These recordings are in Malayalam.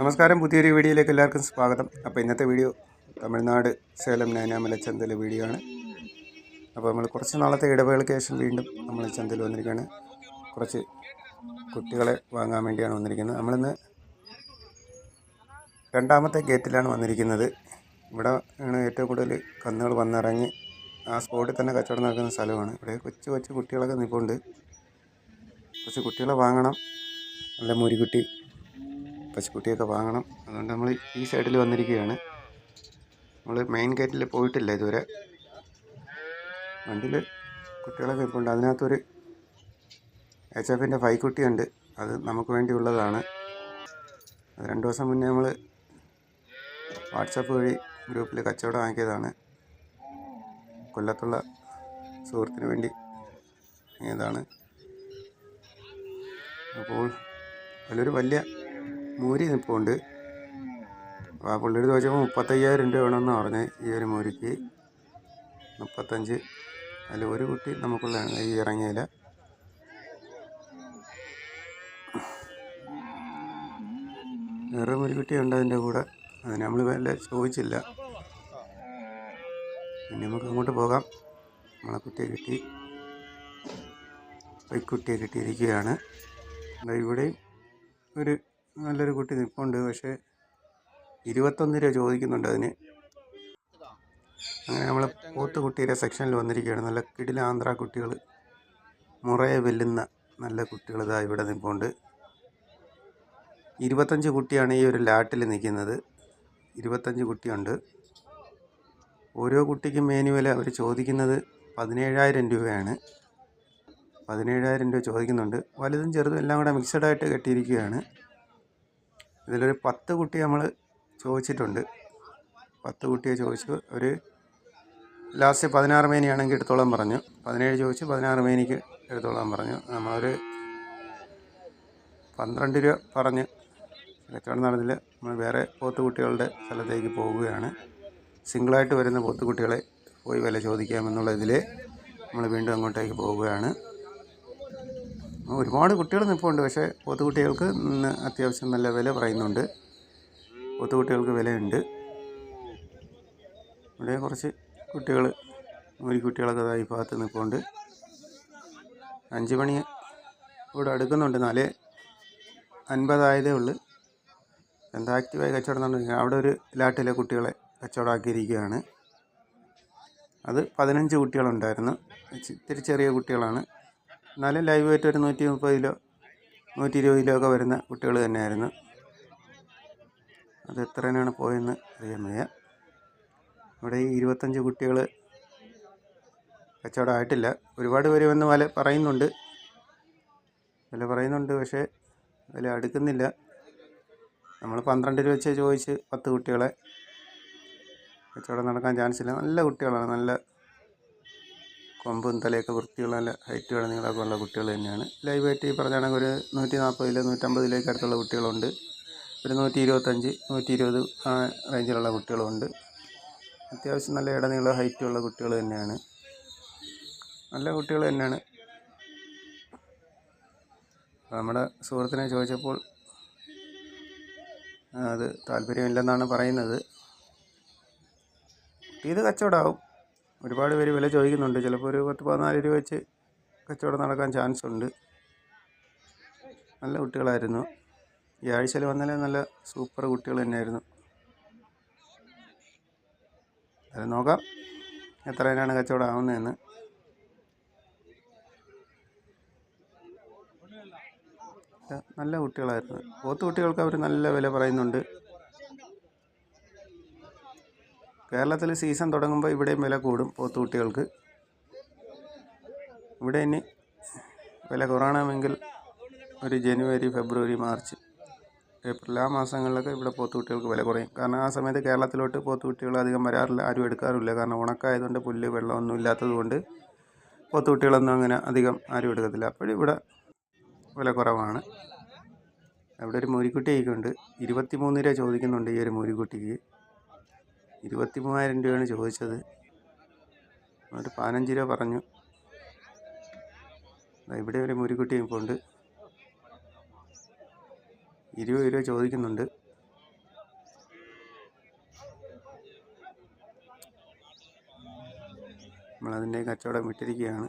നമസ്കാരം. പുതിയൊരു വീഡിയോയിലേക്ക് എല്ലാവർക്കും സ്വാഗതം. അപ്പോൾ ഇന്നത്തെ വീഡിയോ തമിഴ്നാട് സേലം നൈനാമല ചന്തയിലെ വീഡിയോ ആണ്. അപ്പോൾ നമ്മൾ കുറച്ച് നാളത്തെ ഇടവേളയ്ക്ക് ശേഷം വീണ്ടും നമ്മൾ ചന്തയിൽ വന്നിരിക്കുകയാണ്. കുറച്ച് കുട്ടികളെ വാങ്ങാൻ വേണ്ടിയാണ് വന്നിരിക്കുന്നത്. നമ്മളിന്ന് രണ്ടാമത്തെ ഗേറ്റിലാണ് വന്നിരിക്കുന്നത്. ഇവിടെ ആണ് ഏറ്റവും കൂടുതൽ കന്നുകൾ വന്നിറങ്ങി ആ സ്പോട്ടിൽ തന്നെ കച്ചവടം നടക്കുന്ന സ്ഥലമാണ്. ഇവിടെ കൊച്ചു കൊച്ചു കുട്ടികളൊക്കെ നിൽപ്പുണ്ട് കുറച്ച് കുട്ടികളെ വാങ്ങണം. നല്ല മുരിക്കുട്ടി പശുക്കുട്ടിയൊക്കെ വാങ്ങണം. അതുകൊണ്ട് നമ്മൾ ഈ സൈഡിൽ വന്നിരിക്കുകയാണ്. നമ്മൾ മെയിൻ ഗേറ്റിൽ പോയിട്ടില്ല ഇതുവരെ. വണ്ടിയിൽ കുട്ടികളൊക്കെ ഇപ്പോണ്ട് അതിനകത്തൊരു എച്ച് എഫിന്റെ ഫൈക്കുട്ടിയുണ്ട് അത് നമുക്ക് വേണ്ടിയുള്ളതാണ് അത് രണ്ട് ദിവസം മുന്നേ നമ്മൾ വാട്സപ്പ് വഴി ഗ്രൂപ്പിൽ കച്ചവടം ആക്കിയതാണ്. കൊല്ലത്തുള്ള സുഹൃത്തിന് വേണ്ടി ഇതാണ് അപ്പോൾ അതിലൊരു വലിയ മൂരി നിൽപ്പുണ്ട് ആ പുള്ളിയുടെ ചോദിച്ചപ്പോൾ മുപ്പത്തയ്യായിരം രൂപ വേണമെന്ന് പറഞ്ഞ് ഈ ഒരു മൂരിക്ക്. മുപ്പത്തഞ്ച്. അതിൽ ഒരു കുട്ടി നമുക്കുള്ള ഈ ഇറങ്ങിയില്ല വേറെ ഒരു കുട്ടിയുണ്ട് അതിന്റെ കൂടെ. അതിന് നമ്മൾ വല്ല ചോദിച്ചില്ല. പിന്നെ നമുക്ക് അങ്ങോട്ട് പോകാം. നമ്മളെ കുട്ടിയെ കിട്ടി. കുട്ടിയെ കിട്ടിയിരിക്കുകയാണ്. ഇവിടെയും ഒരു നല്ലൊരു കുട്ടി നിൽപ്പുണ്ട് പക്ഷേ ഇരുപത്തൊന്ന് രൂപ ചോദിക്കുന്നുണ്ട് അതിന്. അങ്ങനെ നമ്മൾ പോത്ത് കുട്ടിയുടെ സെക്ഷനിൽ വന്നിരിക്കുകയാണ്. നല്ല കിടിലാന്ധ്ര കുട്ടികൾ മുറയെ വെല്ലുന്ന നല്ല കുട്ടികൾ ഇതാ ഇവിടെ നിൽപ്പുണ്ട് ഇരുപത്തഞ്ച് കുട്ടിയാണ് ഈ ഒരു ലാട്ടിൽ നിൽക്കുന്നത് ഇരുപത്തഞ്ച് കുട്ടിയുണ്ട്. ഓരോ കുട്ടിക്കും മേനുവൽ അവർ ചോദിക്കുന്നത് പതിനേഴായിരം രൂപയാണ്. പതിനേഴായിരം രൂപ ചോദിക്കുന്നുണ്ട്. വലുതും ചെറുതും എല്ലാം കൂടെ മിക്സഡായിട്ട് കെട്ടിയിരിക്കുകയാണ്. ഇതിലൊരു പത്ത് കുട്ടി നമ്മൾ ചോദിച്ചിട്ടുണ്ട്. പത്ത് കുട്ടിയെ ചോദിച്ചു ഒരു ലാസ്റ്റ് പതിനാറ് മേനിയാണെങ്കിൽ എടുത്തോളാൻ പറഞ്ഞു. പതിനേഴ് ചോദിച്ചു പതിനാറ് മേനിക്ക് എടുത്തോളാൻ പറഞ്ഞു. നമ്മളൊരു പന്ത്രണ്ട് രൂപ പറഞ്ഞ് കച്ചവടം നടന്നില്ല നമ്മൾ വേറെ പോത്തുകുട്ടികളുടെ സ്ഥലത്തേക്ക് പോവുകയാണ്. സിംഗിളായിട്ട് വരുന്ന പോത്തുകുട്ടികളെ പോയി വില ചോദിക്കാമെന്നുള്ള ഇതിൽ നമ്മൾ വീണ്ടും അങ്ങോട്ടേക്ക് പോവുകയാണ്. ഒരുപാട് കുട്ടികൾ നിൽപ്പുണ്ട് പക്ഷേ പോത്തുകുട്ടികൾക്ക് ഇന്ന് അത്യാവശ്യം നല്ല വില പറയുന്നുണ്ട്. പോത്തുകുട്ടികൾക്ക് വിലയുണ്ട്. ഇവിടെ കുറച്ച് കുട്ടികൾ കുട്ടികളൊക്കെ ഈ ഭാഗത്ത് നിൽപ്പുണ്ട് അഞ്ച് മണി ഇവിടെ അടുക്കുന്നുണ്ട് നാല് അൻപതായതേ ഉള്ളൂ. എന്താ ആക്റ്റീവായി കച്ചവടം നടന്നു? അവിടെ ഒരു ലാട്ടിലെ കുട്ടികളെ കച്ചവടമാക്കിയിരിക്കുകയാണ്. അത് പതിനഞ്ച് കുട്ടികളുണ്ടായിരുന്നു. ഇത്തിരി ചെറിയ കുട്ടികളാണ്. എന്നാലും ലൈവ് ആയിട്ട് ഒരു നൂറ്റി മുപ്പത് കിലോ നൂറ്റി ഇരുപത് കിലോ ഒക്കെ വരുന്ന കുട്ടികൾ തന്നെയായിരുന്നു. അത് എത്ര എത്രയാണ് പോയെന്ന് അറിയാൻ വയ്യ. ഇവിടെ ഈ ഇരുപത്തഞ്ച് കുട്ടികൾ കച്ചവടമായിട്ടില്ല ഒരുപാട് പേര് വന്ന് വില പറയുന്നുണ്ട്. വില പറയുന്നുണ്ട് പക്ഷേ വില അടുക്കുന്നില്ല. നമ്മൾ പന്ത്രണ്ട് രൂപ വെച്ച് ചോദിച്ച് പത്ത് കുട്ടികളെ കച്ചവടം നടക്കാൻ ചാൻസ് ഇല്ല. നല്ല കുട്ടികളാണ്. നല്ല കൊമ്പും തലയൊക്കെ വൃത്തിയുള്ള നല്ല ഹൈറ്റ് നീളമൊക്കെ ഉള്ള കുട്ടികൾ തന്നെയാണ്. ലൈവ് ആയിട്ട് ഈ പറഞ്ഞാണെങ്കിൽ ഒരു നൂറ്റി നാൽപ്പതിലോ നൂറ്റമ്പതിലേക്ക് അടുത്തുള്ള കുട്ടികളുണ്ട്. ഒരു നൂറ്റി ഇരുപത്തഞ്ച് നൂറ്റി ഇരുപത് ആ റേഞ്ചിലുള്ള കുട്ടികളുണ്ട്. അത്യാവശ്യം നല്ല ഇടനീള ഹൈറ്റുള്ള കുട്ടികൾ തന്നെയാണ്. നല്ല കുട്ടികൾ തന്നെയാണ്. നമ്മുടെ സുഹൃത്തിനെ ചോദിച്ചപ്പോൾ അത് താല്പര്യമില്ലെന്നാണ് പറയുന്നത്. ഇത് കച്ചവടമാവും. ഒരുപാട് പേര് വില ചോദിക്കുന്നുണ്ട്. ചിലപ്പോൾ ഒരു പത്ത് പതിനാല് രൂപ വെച്ച് കച്ചവടം നടക്കാൻ ചാൻസ് ഉണ്ട്. നല്ല കുട്ടികളായിരുന്നു. ഈ ആഴ്ചയിൽ വന്നാലേ നല്ല സൂപ്പർ കുട്ടികൾ തന്നെയായിരുന്നു. അത് നോക്കാം. എത്ര എത്രയാണ് കച്ചവടം ആവുന്നതെന്ന് നല്ല കുട്ടികളായിരുന്നു. പോത്ത് കുട്ടികൾക്ക് അവർ നല്ല വില പറയുന്നുണ്ട്. കേരളത്തിൽ സീസൺ തുടങ്ങുമ്പോൾ ഇവിടെയും വില കൂടും പോത്തുകുട്ടികൾക്ക് ഇവിടെ ഇനി വില കുറയണമെങ്കിൽ ഒരു ജനുവരി ഫെബ്രുവരി മാർച്ച് ഏപ്രിൽ ആ മാസങ്ങളിലൊക്കെ ഇവിടെ പോത്തുകുട്ടികൾക്ക് വില കുറയും. കാരണം ആ സമയത്ത് കേരളത്തിലോട്ട് പോത്തുകുട്ടികൾ അധികം വരാറില്ല ആരും എടുക്കാറില്ല. കാരണം ഉണക്കായതുകൊണ്ട് പുല്ല് വെള്ളമൊന്നും ഇല്ലാത്തതുകൊണ്ട് പോത്തുകുട്ടികളൊന്നും അങ്ങനെ അധികം ആരും എടുക്കത്തില്ല. അപ്പോഴും ഇവിടെ വില കുറവാണ്. അവിടെ ഒരു മൂരിക്കുട്ടിയൊക്കെ ഉണ്ട്. ഇരുപത്തി മൂന്ന് രൂപ ചോദിക്കുന്നുണ്ട് ഈ ഒരു മൂരിക്കുട്ടിക്ക്. ഇരുപത്തി മൂവായിരം രൂപയാണ് ചോദിച്ചത്. എന്നിട്ട് പതിനഞ്ച് രൂപ പറഞ്ഞു. ഇവിടെ ഒരു മുരിക്കുട്ടി ഇപ്പോൾ ഉണ്ട്. ഇരുപത് രൂപ ചോദിക്കുന്നുണ്ട്. നമ്മളതിന്റെ കച്ചവടം വിട്ടിരിക്കുകയാണ്.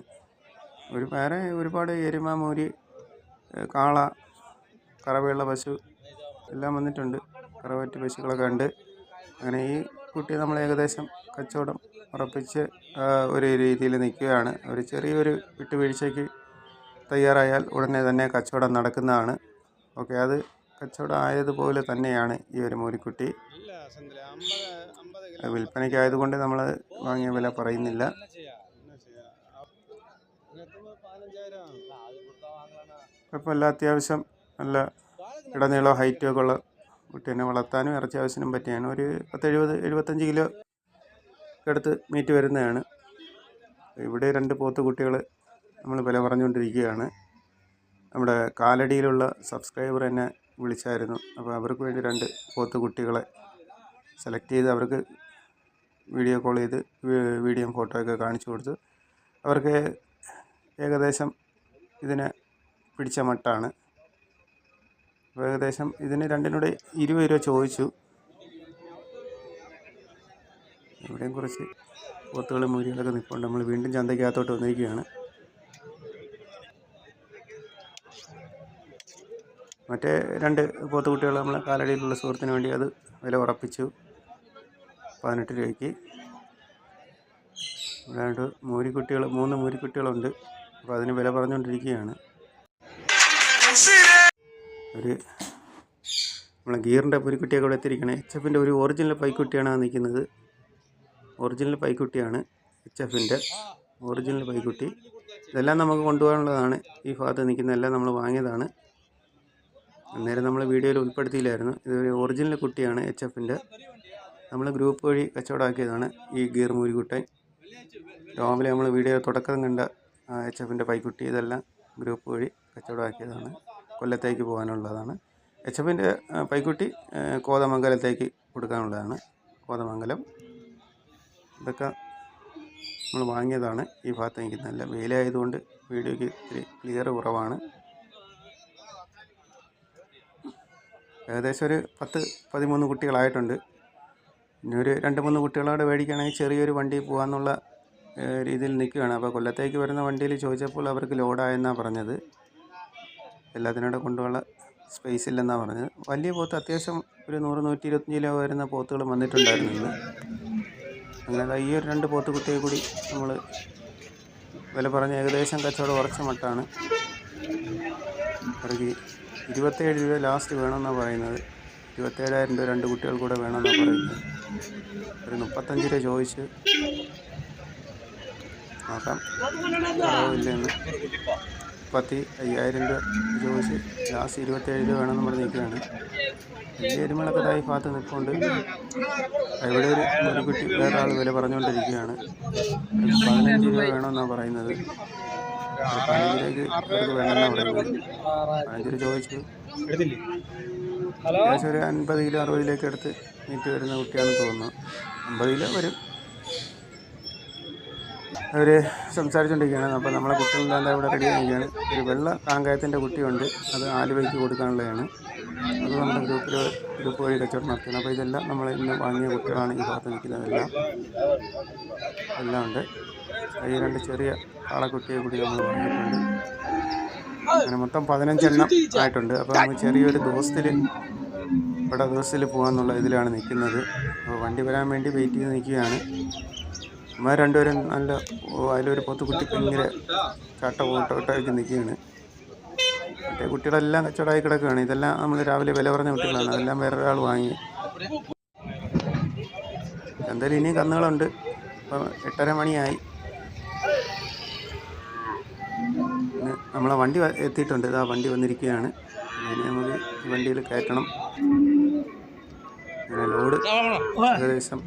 ഒരു വേറെ ഒരുപാട് എരുമ മൂരി കാള കറവയുള്ള പശു എല്ലാം വന്നിട്ടുണ്ട്. കറവറ്റ് പശുക്കളൊക്കെ ഉണ്ട്. അങ്ങനെ ഈ കുട്ടി നമ്മൾ ഏകദേശം കച്ചവടം ഉറപ്പിച്ച് ഒരു രീതിയിൽ നിൽക്കുകയാണ്. ഒരു ചെറിയൊരു വിട്ടുവീഴ്ചയ്ക്ക് തയ്യാറായാൽ ഉടനെ തന്നെ കച്ചവടം നടക്കുന്നതാണ്. ഓക്കെ അത് കച്ചവടം ആയതുപോലെ തന്നെയാണ് ഈ ഒരു മൂലിക്കുട്ടി വിൽപ്പനയ്ക്കായതുകൊണ്ട് നമ്മൾ വാങ്ങിയ വില പറയുന്നില്ല. കുഴപ്പമില്ല അത്യാവശ്യം നല്ല ഇടനീളം ഹൈറ്റും ഒക്കെ ഉള്ള കുട്ടീനെ വളർത്താനും ഇറച്ചി ആവശ്യത്തിനും പറ്റിയാണ്. ഒരു പത്തെഴുപത് എഴുപത്തഞ്ച് കിലോ അടുത്ത് മീറ്റ് വരുന്നതാണ്. ഇവിടെ രണ്ട് പോത്ത് കുട്ടികൾ നമ്മൾ വില പറഞ്ഞുകൊണ്ടിരിക്കുകയാണ്. നമ്മുടെ കാലടിയിലുള്ള സബ്സ്ക്രൈബർ എന്നെ വിളിച്ചായിരുന്നു. അപ്പോൾ അവർക്ക് വേണ്ടി രണ്ട് പോത്ത് കുട്ടികളെ സെലക്ട് ചെയ്ത് അവർക്ക് വീഡിയോ കോൾ ചെയ്ത് വീഡിയോ വീഡിയോയും ഫോട്ടോ ഒക്കെ കാണിച്ചു കൊടുത്തു. അവർക്ക് ഏകദേശം ഇതിനെ പിടിച്ച മട്ടാണ്. അപ്പോൾ ഏകദേശം ഇതിന് രണ്ടിനൂടെ ഇരുപത് രൂപ ചോദിച്ചു. ഇവിടെയും കുറച്ച് പോത്തുകളും മൂരികളൊക്കെ നിൽപ്പുണ്ട് നമ്മൾ വീണ്ടും ചന്തയ്ക്കകത്തോട്ട് വന്നിരിക്കുകയാണ്. മറ്റേ രണ്ട് പോത്തുകുട്ടികൾ നമ്മൾ കാലടിയിലുള്ള സുഹൃത്തിന് വേണ്ടി അത് വില ഉറപ്പിച്ചു. പതിനെട്ട് രൂപയ്ക്ക്. രണ്ട് മൂരിക്കുട്ടികൾ മൂന്ന് മൂരിക്കുട്ടികളുണ്ട്. അപ്പോൾ അതിന് വില പറഞ്ഞുകൊണ്ടിരിക്കുകയാണ്. ഒരു നമ്മളെ ഗീറിന്റെ പൈക്കുട്ടിയൊക്കെ ഇവിടെ എത്തിയിരിക്കണേ. എച്ച് എഫിന്റെ ഒരു ഒറിജിനൽ പൈക്കുട്ടിയാണ് നിൽക്കുന്നത്. ഒറിജിനൽ പൈക്കുട്ടിയാണ് എച്ച് എഫിന്റെ ഒറിജിനൽ പൈക്കുട്ടി. ഇതെല്ലാം നമുക്ക് കൊണ്ടുപോകാനുള്ളതാണ്. ഈ ഭാഗത്ത് നിൽക്കുന്നതെല്ലാം നമ്മൾ വാങ്ങിയതാണ്. അന്നേരം നമ്മൾ വീഡിയോയിൽ ഉൾപ്പെടുത്തിയില്ലായിരുന്നു. ഇതൊരു ഒറിജിനൽ കുട്ടിയാണ് എച്ച് എഫിന്റെ നമ്മൾ ഗ്രൂപ്പ് വഴി കച്ചവടമാക്കിയതാണ് ഈ ഗിയർ മൂരിക്കുട്ടൻ രാവിലെ നമ്മൾ വീഡിയോ തുടക്കം കണ്ട എച്ച് എഫിന്റെ പൈക്കുട്ടി ഇതെല്ലാം ഗ്രൂപ്പ് വഴി കച്ചവടമാക്കിയതാണ്. കൊല്ലത്തേക്ക് പോകാനുള്ളതാണ്. എച്ച് എഫിന്റെ പൈക്കുട്ടി കോതമംഗലത്തേക്ക് കൊടുക്കാനുള്ളതാണ്. കോതമംഗലം. ഇതൊക്കെ നമ്മൾ വാങ്ങിയതാണ്. ഈ ഭാഗത്ത് എനിക്ക് നല്ല വെയിലായതുകൊണ്ട് വീഡിയോയ്ക്ക് ഇത്തിരി ക്ലിയർ കുറവാണ്. ഏകദേശം ഒരു പത്ത് പതിമൂന്ന് കുട്ടികളായിട്ടുണ്ട്. ഇനി ഒരു രണ്ട് മൂന്ന് കുട്ടികളോട് മേടിക്കുകയാണെങ്കിൽ ചെറിയൊരു വണ്ടി പോകാമെന്നുള്ള രീതിയിൽ നിൽക്കുകയാണ്. അപ്പോൾ കൊല്ലത്തേക്ക് വരുന്ന വണ്ടിയിൽ ചോദിച്ചപ്പോൾ അവർക്ക് ലോഡായെന്നാണ് പറഞ്ഞത്. എല്ലാത്തിനൂടെ കൊണ്ടുള്ള സ്പേസ് ഇല്ലെന്നാണ് പറഞ്ഞത്. വലിയ പോത്ത് അത്യാവശ്യം ഒരു നൂറ് നൂറ്റി ഇരുപത്തഞ്ച് കിലോ വരുന്ന പോത്തുകൾ വന്നിട്ടുണ്ടായിരുന്നു ഇന്ന്. അങ്ങനെ ഈ ഒരു രണ്ട് പോത്ത് കുട്ടിയെ കൂടി നമ്മൾ വില പറഞ്ഞ് ഏകദേശം കച്ചവടം ഉറച്ച മട്ടാണ്. അവർക്ക് ഇരുപത്തേഴ് രൂപ ലാസ്റ്റ് വേണമെന്നാണ് പറയുന്നത്. ഇരുപത്തേഴായിരം രൂപ രണ്ട് കുട്ടികൾ കൂടെ വേണമെന്നാണ് പറയുന്നത്. ഒരു മുപ്പത്തഞ്ച് രൂപ ചോദിച്ച് നോക്കാം. ഇല്ലെന്ന് മുപ്പത്തി അയ്യായിരം രൂപ ചോദിച്ച് ലാസ്റ്റ് ഇരുപത്തേഴ് രൂപ വേണമെന്ന് പറഞ്ഞ് നിൽക്കുകയാണ്. വലിയ എരുമകളൊക്കെ ഭാഗത്ത് നിൽപ്പുണ്ട്. ഇവിടെ ഒരു ഒരു കുട്ടി വേറെ ആൾ വില പറഞ്ഞുകൊണ്ടിരിക്കുകയാണ്. പതിനഞ്ച് രൂപ വേണമെന്നാണ് പറയുന്നത്. ഒരു പതിനഞ്ചിലേക്ക് അവർക്ക് വേണമെന്നാണ് പറയുന്നത്. പതിനഞ്ച് രൂപ ചോദിച്ചു. ഏകദേശം ഒരു അൻപത് കിലോ അറുപതിലേക്ക് എടുത്ത് മീറ്റ് വരുന്ന കുട്ടിയാണെന്ന് തോന്നുന്നു. അമ്പത് കിലോ വരും. അവർ സംസാരിച്ചുകൊണ്ടിരിക്കുകയാണ് അപ്പോൾ നമ്മളെ കുട്ടികളെല്ലാം ഇവിടെ റെഡി ആയിരിക്കുകയാണ്. ഒരു വെള്ള കാങ്കായത്തിന്റെ കുട്ടിയുണ്ട്. അത് ആലുവയ്ക്ക് കൊടുക്കാനുള്ളതാണ്. അത് നമ്മുടെ ഗ്രൂപ്പിൽ ഗ്രൂപ്പ് വഴി കച്ചവടം നടത്തുന്നത് അപ്പോൾ ഇതെല്ലാം നമ്മൾ ഇന്ന് വാങ്ങിയ കുട്ടികളാണ് ഈ ഭാഗത്ത് നിൽക്കുന്നതെല്ലാം എല്ലാം ഉണ്ട്. ഈ രണ്ട് ചെറിയ കാളക്കുട്ടിയെ കൂടി നമ്മൾ വാങ്ങിയിട്ടുണ്ട്. അങ്ങനെ മൊത്തം പതിനഞ്ചെണ്ണം ആയിട്ടുണ്ട്. അപ്പോൾ നമ്മൾ ചെറിയൊരു ദിവസത്തിൽ ഇവിടെ ദിവസത്തിൽ പോകാമെന്നുള്ള ഇതിലാണ് നിൽക്കുന്നത്. അപ്പോൾ വണ്ടി വരാൻ വേണ്ടി വെയിറ്റ് ചെയ്ത് നിൽക്കുകയാണ്. അമ്മ രണ്ടുപേരും നല്ല അതിലൊരു പത്ത് കുട്ടി ഭയങ്കര ചാട്ട ഓട്ടോട്ടായിട്ട് നിൽക്കുകയാണ്. മറ്റേ കുട്ടികളെല്ലാം കച്ചവടമായി കിടക്കുകയാണ്. ഇതെല്ലാം നമ്മൾ രാവിലെ വില പറഞ്ഞ കുട്ടികളാണ്. അതെല്ലാം വേറൊരാൾ വാങ്ങി. എന്തായാലും ഇനിയും കന്നുകളുണ്ട്. ഇപ്പം എട്ടര മണിയായി. നമ്മളെ വണ്ടി എത്തിയിട്ടുണ്ട്. ഇതാ വണ്ടി വന്നിരിക്കുകയാണ്. ഇനി നമുക്ക് വണ്ടിയിൽ കയറ്റണം. ലോഡ് ഏകദേശം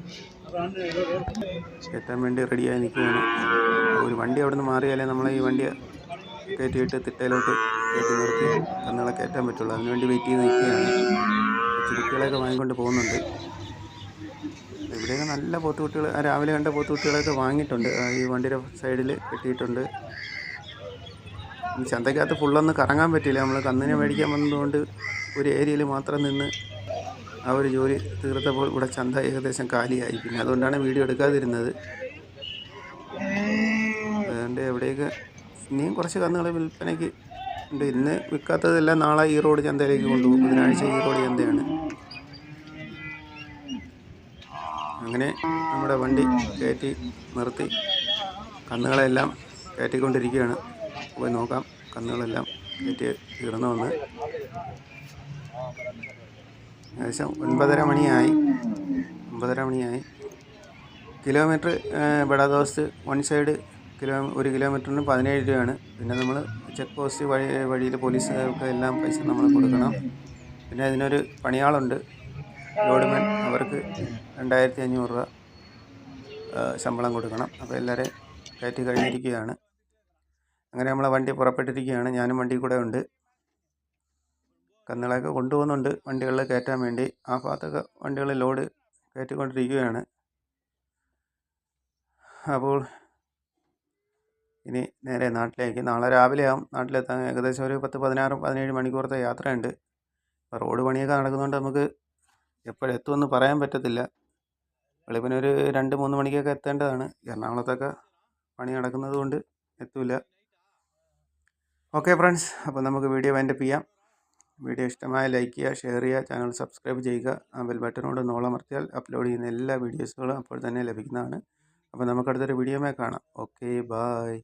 കയറ്റാൻ വേണ്ടി റെഡിയായി നിൽക്കുകയാണ്. ഒരു വണ്ടി അവിടെ നിന്ന് മാറിയാലേ നമ്മളെ ഈ വണ്ടി കയറ്റിയിട്ട് തിട്ടയിലോട്ട് കയറ്റി നിർത്തി കന്നുകളെ കയറ്റാൻ പറ്റുള്ളൂ. അതിനുവേണ്ടി വെയിറ്റ് ചെയ്ത് നിൽക്കുകയാണ്. കുട്ടികളെയൊക്കെ വാങ്ങിക്കൊണ്ട് പോകുന്നുണ്ട്. ഇവിടെയൊക്കെ നല്ല പോത്തുകുട്ടികൾ രാവിലെ കണ്ട പോത്തുകുട്ടികളൊക്കെ വാങ്ങിയിട്ടുണ്ട്. ഈ വണ്ടിയുടെ സൈഡിൽ കെട്ടിയിട്ടുണ്ട്. ചന്തക്കകത്ത് ഫുള്ളൊന്നും കറങ്ങാൻ പറ്റില്ല നമ്മൾ കന്നിനെ മേടിക്കാൻ വന്നതുകൊണ്ട് ഒരു ഏരിയയിൽ മാത്രം നിന്ന് ആ ഒരു ജോലി തീർത്തപ്പോൾ ഇവിടെ ചന്ത ഏകദേശം കാലിയായി. പിന്നെ അതുകൊണ്ടാണ് വീഡിയോ എടുക്കാതിരുന്നത്. അതുകൊണ്ട് എവിടെയൊക്കെ ഇനിയും കുറച്ച് കന്നുകൾ വിൽപ്പനയ്ക്ക് ഉണ്ട്. ഇന്ന് വിൽക്കാത്തതെല്ലാം നാളെ ഈ റോഡ് ചന്തയിലേക്ക് കൊണ്ടുപോകും. ബുധനാഴ്ച ഈ റോഡ് ചന്തയാണ്. അങ്ങനെ നമ്മുടെ വണ്ടി കയറ്റി നിർത്തി. കന്നുകളെല്ലാം കയറ്റിക്കൊണ്ടിരിക്കുകയാണ്. പോയി നോക്കാം. കന്നുകളെല്ലാം കയറ്റി തീർന്നു വന്ന് ഏകദേശം ഒൻപതര മണിയായി. ഒമ്പതര മണിയായി. കിലോമീറ്റർ ബഡാദോസ്ത് വൺ സൈഡ് കിലോ ഒരു കിലോമീറ്ററിന് പതിനേഴ് രൂപയാണ്. പിന്നെ നമ്മൾ ചെക്ക് പോസ്റ്റ് വഴി വഴിയിൽ പോലീസുകാർക്ക് എല്ലാം പൈസ നമ്മൾ കൊടുക്കണം. പിന്നെ അതിനൊരു പണിയാളുണ്ട് ലോഡ്മാൻ. അവർക്ക് രണ്ടായിരത്തി അഞ്ഞൂറ് രൂപ ശമ്പളം കൊടുക്കണം. അപ്പോൾ എല്ലാവരെയും കയറ്റി കഴിഞ്ഞിരിക്കുകയാണ്. അങ്ങനെ നമ്മളെ വണ്ടി പുറപ്പെട്ടിരിക്കുകയാണ്. ഞാനും വണ്ടി കൂടെ ഉണ്ട്. കന്നുകളെയൊക്കെ കൊണ്ടുപോകുന്നുണ്ട് വണ്ടികളിൽ കയറ്റാൻ വേണ്ടി. ആ ഭാഗത്തൊക്കെ വണ്ടികൾ ലോഡ് കയറ്റിക്കൊണ്ടിരിക്കുകയാണ്. അപ്പോൾ ഇനി നേരെ നാട്ടിലേക്ക്. നാളെ രാവിലെ ആവും. നാട്ടിലെത്താൻ ഏകദേശം ഒരു പത്ത് പതിനാറ് പതിനേഴ് മണിക്കൂറത്തെ യാത്രയുണ്ട്. അപ്പോൾ റോഡ് പണിയൊക്കെ നടക്കുന്നതുകൊണ്ട് നമുക്ക് എപ്പോഴെത്തുമെന്ന് പറയാൻ പറ്റത്തില്ല. വെളുപ്പിന് ഒരു രണ്ട് മൂന്ന് മണിക്കൊക്കെ എത്തേണ്ടതാണ്. എറണാകുളത്തൊക്കെ പണി നടക്കുന്നത് കൊണ്ട് എത്തൂല. Okay friends. അപ്പോൾ നമുക്ക് വീഡിയോ വൈൻഡപ്പ് ചെയ്യാം. വീഡിയോ ഇഷ്ടമായ ലൈക്ക് ചെയ്യുക ഷെയർ ചെയ്യുക ചാനൽ സബ്സ്ക്രൈബ് ചെയ്യുക. ആ ബെൽ ബട്ടനോട് നോളമർത്തിയാൽ അപ്ലോഡ് ചെയ്യുന്ന എല്ലാ വീഡിയോസുകളും അപ്പോൾ തന്നെ ലഭിക്കുന്നതാണ്. അപ്പോൾ നമുക്കടുത്തൊരു വീഡിയോമേ കാണാം. Okay bye